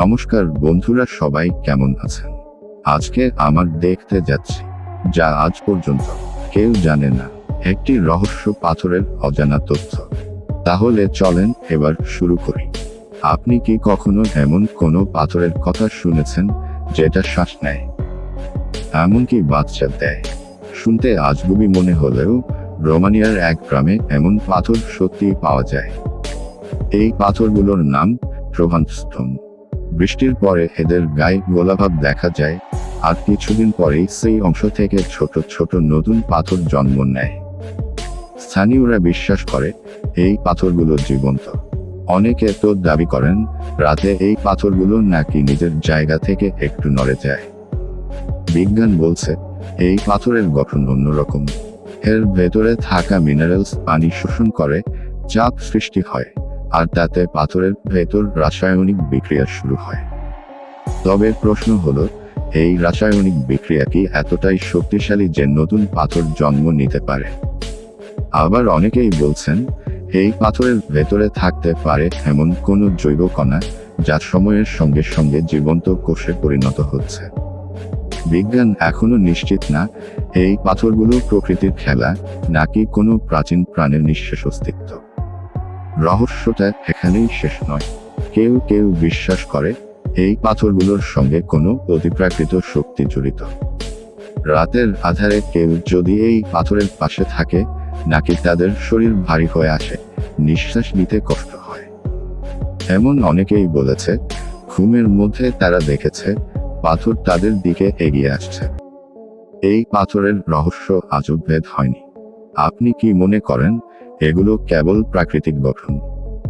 নমস্কার বন্ধুরা, সবাই কেমন আছেন? আজকে আমার দেখতে যাচ্ছি, যা আজ পর্যন্ত কেউ জানে না, একটি রহস্য পাথরের অজানা তথ্য। তাহলে চলেন এবার শুরু করি। আপনি কি কখনো এমন কোনো পাথরের কথা শুনেছেন, যেটা শ্বাস নেয়? এমনকি বাচ্চা দেয়। শুনতে আজগুবি মনে হলেও রোমানিয়ার এক গ্রামে এমন পাথর সত্যিই পাওয়া যায়। এই পাথরগুলোর নাম প্রভান্তস্থম বৃষ্টির পরে এদের গায়ে গোলাভাব দেখা যায়, আর কিছুদিন পরেই সেই অংশ থেকে ছোট ছোট নতুন পাথর জন্ম নেয়। স্থানীয়রা বিশ্বাস করে, এই পাথরগুলো জীবন্ত। অনেকে তো দাবি করেন, রাতে এই পাথরগুলো নাকি নিজের জায়গা থেকে একটু নড়ে যায়। বিজ্ঞান বলছে, এই পাথরের গঠন অন্যরকম। এর ভেতরে থাকা মিনারেলস পানি শোষণ করে, চাপ সৃষ্টি হয়, আর তাতে পাথরের ভেতর রাসায়নিক বিক্রিয়া শুরু হয়। তবে প্রশ্ন হলো, এই রাসায়নিক বিক্রিয়া কি এতটাই শক্তিশালী যে নতুন পাথর জন্ম নিতে পারে? আবার অনেকেই বলছেন, এই পাথরের ভেতরে থাকতে পারে এমন কোনো জৈব কণা যা সময়ের সঙ্গে সঙ্গে জীবন্ত কোষে পরিণত হচ্ছে। বিজ্ঞান এখনও নিশ্চিত না, এই পাথরগুলো প্রকৃতির খেলা, নাকি কোনো প্রাচীন প্রাণের নিঃশেষ অস্তিত্ব? রহস্যটা এখানেই শেষ নয়। কেউ কেউ বিশ্বাস করে, এই পাথরগুলোর সঙ্গে কোনো অতিপ্রাকৃত শক্তি জড়িত। রাতের আধারে কেউ যদি এই পাথরের পাশে থাকে, নাকি তাদের শরীর ভারী হয়ে আসে, নিঃশ্বাস নিতে কষ্ট হয়। এমন অনেকেই বলেছে, ঘুমের মধ্যে তারা দেখেছে পাথর তাদের দিকে এগিয়ে আসছে। এই পাথরের রহস্য আজও ভেদ হয়নি। আপনি কি মনে করেন, এগুলো কেবল প্রাকৃতিক গঠন?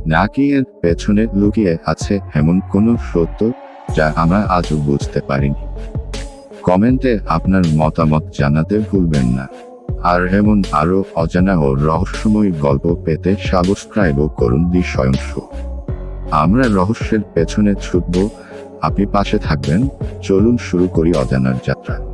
নাকি এর পেছনে লুকিয়ে আছে এমন কোনো সত্য, যা আমরা আজও বুঝতে পারিনি? কমেন্টে আপনার মতামত জানাতে ভুলবেন না। আর এমন আরও অজানা ও রহস্যময় গল্প পেতে সাবস্ক্রাইবও করুন দি স্বয়ং আমরা রহস্যের পেছনে ছুটব আপনি পাশে থাকবেন চলুন শুরু করি অজানার যাত্রা।